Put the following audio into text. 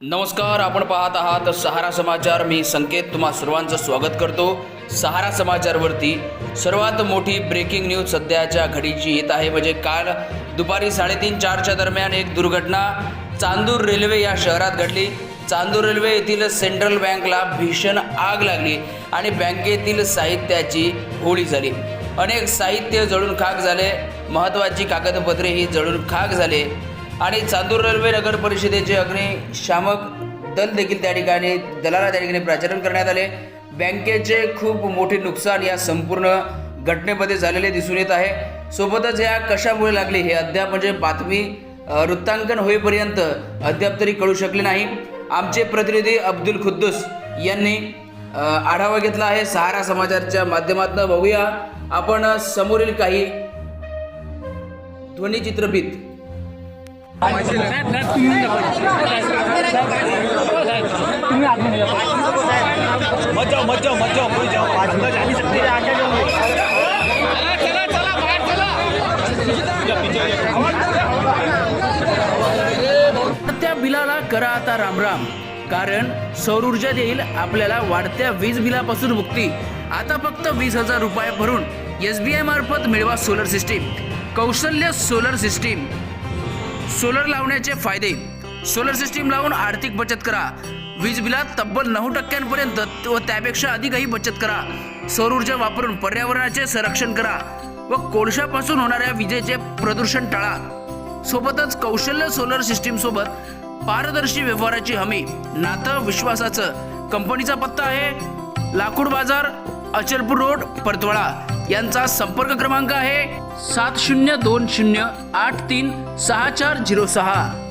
नमस्कार आपण पाहत आहात सहारा समाचार. मी संकेत तुम्हा सर्वांचं स्वागत करतो. सहारा समाचारवरती सर्वात मोठी ब्रेकिंग न्यूज सध्याच्या घडीची येत आहे. म्हणजे काल दुपारी साडेतीन चारच्या दरम्यान एक दुर्घटना चांदूर रेल्वे या शहरात घडली. चांदूर रेल्वे येथील सेंट्रल बँकला भीषण आग लागली आणि बँकेतील साहित्याची होळी झाली. अनेक साहित्य जळून खाक झाले. महत्त्वाची कागदपत्रे ही जळून खाक झाले. आणि चांदूर रेल्वे नगर परिषदेचे अग्निशामक दल देखील त्या ठिकाणी दलाला त्या ठिकाणी प्राचारण करण्यात आले. बँकेचे खूप मोठे नुकसान या संपूर्ण घटनेमध्ये झालेले दिसून येत आहे. सोबतच या कशामुळे लागली हे अद्याप म्हणजे बातमी वृत्तांकन होईपर्यंत अद्याप तरी कळू शकले नाही. आमचे प्रतिनिधी अब्दुल खुद्दूस यांनी आढावा घेतला आहे. सहारा समाचारच्या माध्यमातून बघूया. आपण समोरील काही ध्वनिचित्रफित मत जाओ मत जाओ मत जाओ कोई जाओ आज अंदर जा नहीं सकते आगे जाओ त्या बिलाला करा आता रामराम. कारण सौर ऊर्जा देईल आपल्याला वाढत्या वीज बिलापासून मुक्ती. आता फक्त वीस हजार रुपये भरून एस बी आय मार्फत मिळवा सोलर सिस्टीम कौशल्य सोलर सिस्टीम सोलर लावण्याचे फायदे. सोलर सिस्टीम लावून आर्थिक बचत करा. वीज बिलात तब्बल नऊ टक्क्यांपर्यंत व त्यापेक्षा अधिकही बचत करा. सौर ऊर्जा वापरून पर्यावरणाचे संरक्षण करा व कोळशापासून होणाऱ्या विजेचे प्रदूषण टाळा. सोबतच कौशल्य सोलर सिस्टीम सोबत पारदर्शी व्यवहाराची हमी. नातं विश्वासाचं. कंपनीचा पत्ता आहे लाकूड बाजार अचलपूर रोड परतवाडा. यांचा संपर्क क्रमांक आहे सात शून्य दोन शून्य आठ तीन सहा चार झिरो सहा.